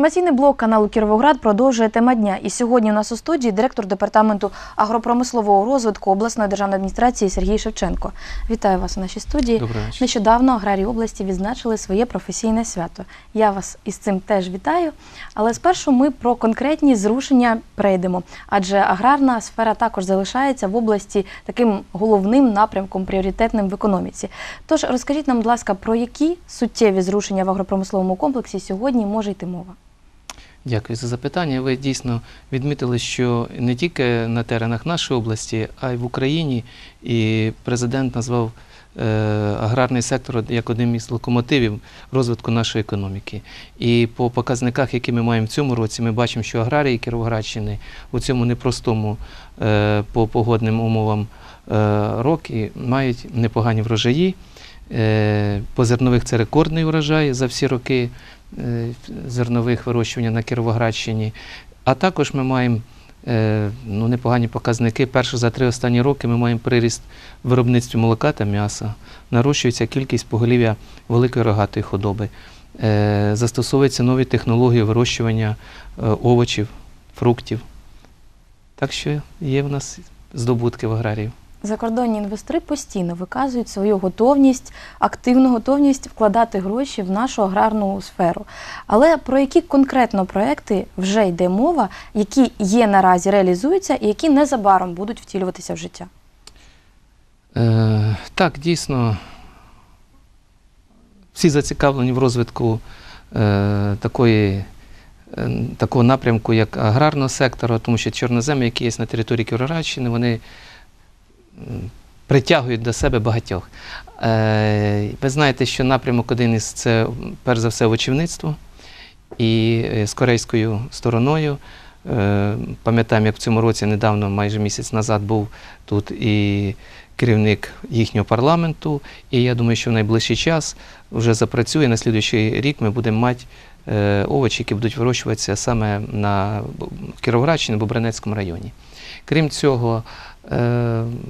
Інформаційний блок каналу Кіровоград продовжує тема дня. І сьогодні у нас у студії директор департаменту агропромислового розвитку обласної державної адміністрації Сергій Шевченко. Вітаю вас у нашій студії. Нещодавно аграрії області відзначили своє професійне свято. Я вас із цим теж вітаю. Але спершу ми про конкретні зрушення прийдемо, адже аграрна сфера також залишається в області таким головним напрямком пріоритетним в економіці. Тож розкажіть нам, будь ласка, про які суттєві зрушення в агропромисловому комплексі сьогодні може йти мова? Дякую за запитання. Ви дійсно відмітили, що не тільки на теренах нашої області, а й в Україні. І президент назвав е, аграрний сектор як одним із локомотивів розвитку нашої економіки. І по показниках, які ми маємо в цьому році, ми бачимо, що аграрії Кіровоградщини у цьому непростому е, по погодним умовам е, роки мають непогані врожаї. Е, По зернових це рекордний урожай за всі роки е, зернових вирощування на Кіровоградщині. А також ми маємо е, ну, непогані показники. Перше за три останні роки ми маємо приріст в виробництві молока та м'яса. Нарощується кількість поголів'я великої рогатої худоби. Застосовуються нові технології вирощування овочів, фруктів. Так що є в нас здобутки в аграріїв. Закордонні інвестори постійно виказують свою готовність, активну готовність вкладати гроші в нашу аграрну сферу. Але про які конкретно проекти вже йде мова, які є наразі реалізуються і які незабаром будуть втілюватися в життя? Е, так, дійсно, всі зацікавлені в розвитку е, такої, е, такого напрямку, як аграрного сектору, тому що чорноземи, які є на території Кіровоградщини, вони притягують до себе багатьох. Е, ви знаєте, що напрямок один із це, перш за все, овочівництво. І е, з корейською стороною. Е, Пам'ятаємо, як в цьому році недавно, майже місяць назад, був тут і керівник їхнього парламенту. І я думаю, що в найближчий час вже запрацює. На слідуючий рік ми будемо мати овочі, які будуть вирощуватися саме на Кіровоградщині, Бобринецькому районі. Крім цього,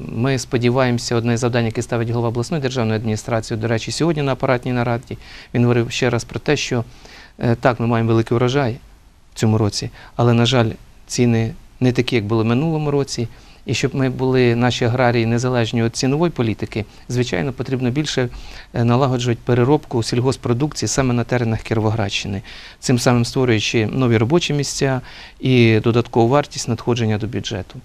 ми сподіваємося, одне з завдань, яке ставить голова обласної державної адміністрації, до речі, сьогодні на апаратній нараді, він говорив ще раз про те, що е, так, ми маємо великий урожай в цьому році, але, на жаль, ціни не такі, як були в минулому році. І щоб ми були наші аграрії незалежні від цінової політики, звичайно, потрібно більше е, налагоджувати переробку сільгоспродукції саме на теренах Кіровоградщини, цим самим створюючи нові робочі місця і додаткову вартість надходження до бюджету.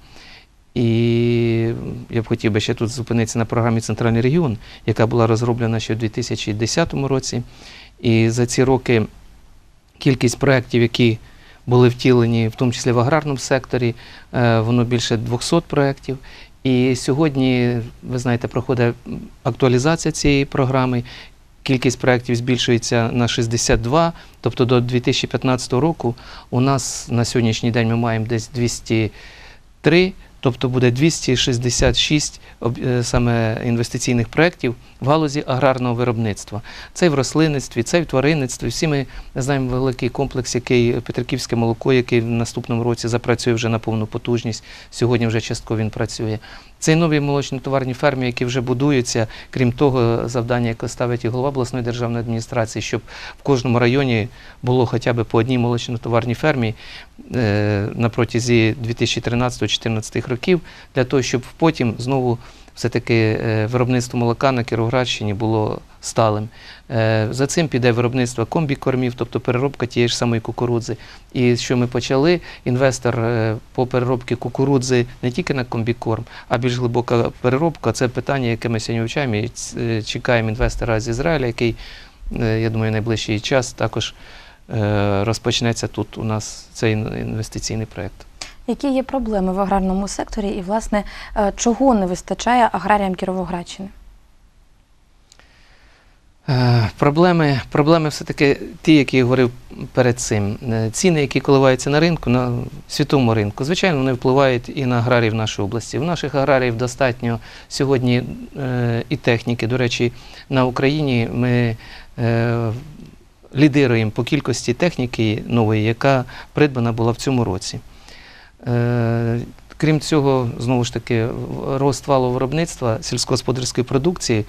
І я б хотів би ще тут зупинитися на програмі Центральний регіон, яка була розроблена ще в 2010 році. І за ці роки кількість проєктів, які були втілені, в тому числі в аграрному секторі, е, воно більше 200 проєктів. І сьогодні, ви знаєте, проходить актуалізація цієї програми. Кількість проєктів збільшується на 62, тобто до 2015 року у нас на сьогоднішній день ми маємо десь 203, тобто буде 266 об- е, саме інвестиційних проєктів в галузі аграрного виробництва. Це і в рослинництві, це і в тваринництві. Всі ми знаємо великий комплекс, який Петриківське молоко, який в наступному році запрацює вже на повну потужність. Сьогодні вже частково він працює. Це і нові молочно-товарні ферми, які вже будуються. Крім того, завдання, яке ставить і голова обласної державної адміністрації, щоб в кожному районі було хоча б по одній молочно-товарній фермі на протязі 2013-2014 років, для того, щоб потім знову все-таки е, виробництво молока на Кіровоградщині було сталим. Е, За цим піде виробництво комбікормів, тобто переробка тієї ж самої кукурудзи. І що ми почали, інвестор е, по переробці кукурудзи не тільки на комбікорм, а більш глибока переробка це питання, яке ми сьогодні вивчаємо і чекаємо інвестора з Ізраїля, який, я думаю, найближчий час також розпочнеться тут у нас цей інвестиційний проєкт. Які є проблеми в аграрному секторі і, власне, е, чого не вистачає аграріям Кіровоградщини? Е, Проблеми, проблеми все-таки ті, які я говорив перед цим. Е, Ціни, які коливаються на ринку, на світовому ринку, звичайно, вони впливають і на аграріїв нашої області. У наших аграріїв достатньо сьогодні і техніки. До речі, на Україні ми лідируємо по кількості техніки нової, яка придбана була в цьому році. Е, Крім цього, знову ж таки, рост валового виробництва сільськогосподарської продукції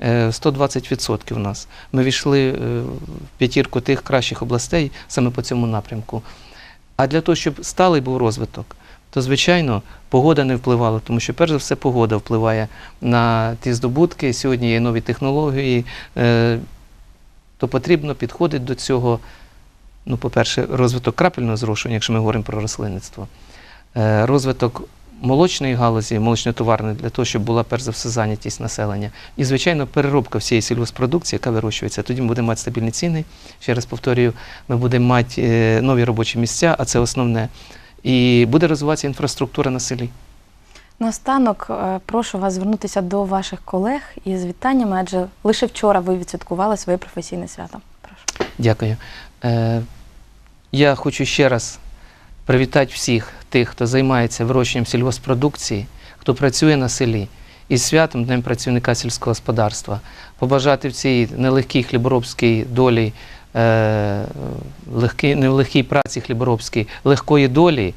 е, 120% у нас. Ми війшли е, в п'ятірку тих кращих областей саме по цьому напрямку. А для того, щоб сталий був розвиток, то, звичайно, погода не впливала, тому що, перш за все, погода впливає на ті здобутки. Сьогодні є нові технології, е, то потрібно підходити до цього. Ну, по-перше, розвиток крапельного зрошування, якщо ми говоримо про рослинництво, Е, розвиток молочної галузі, молочно-товарної, для того, щоб була перш за все зайнятість населення. І, звичайно, переробка всієї сільгоспродукції, яка вирощується. Тоді ми будемо мати стабільні ціни. Ще раз повторюю, ми будемо мати е, нові робочі місця, а це основне. І буде розвиватися інфраструктура на селі. Наостанок е, прошу вас звернутися до ваших колег із вітаннями, адже лише вчора ви відсвяткували своє професійне свято. Прошу. Дякую. Е, я хочу ще раз привітати всіх тих, хто займається вирощенням сільгоспродукції, хто працює на селі. Із святом Днем працівника сільського господарства. Побажати в цій нелегкій хліборобській долі, е, легкій, нелегкій праці хліборобській, легкої долі,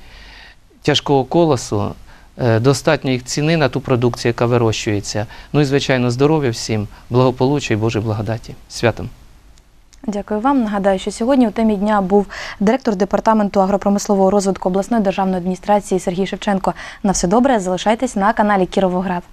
тяжкого колосу, е, достатньої ціни на ту продукцію, яка вирощується. Ну і, звичайно, здоров'я всім, благополуччя і Божої благодаті. Святом! Дякую вам. Нагадаю, що сьогодні у темі дня був директор департаменту агропромислового розвитку обласної державної адміністрації Сергій Шевченко. На все добре, залишайтесь на каналі Кіровоград.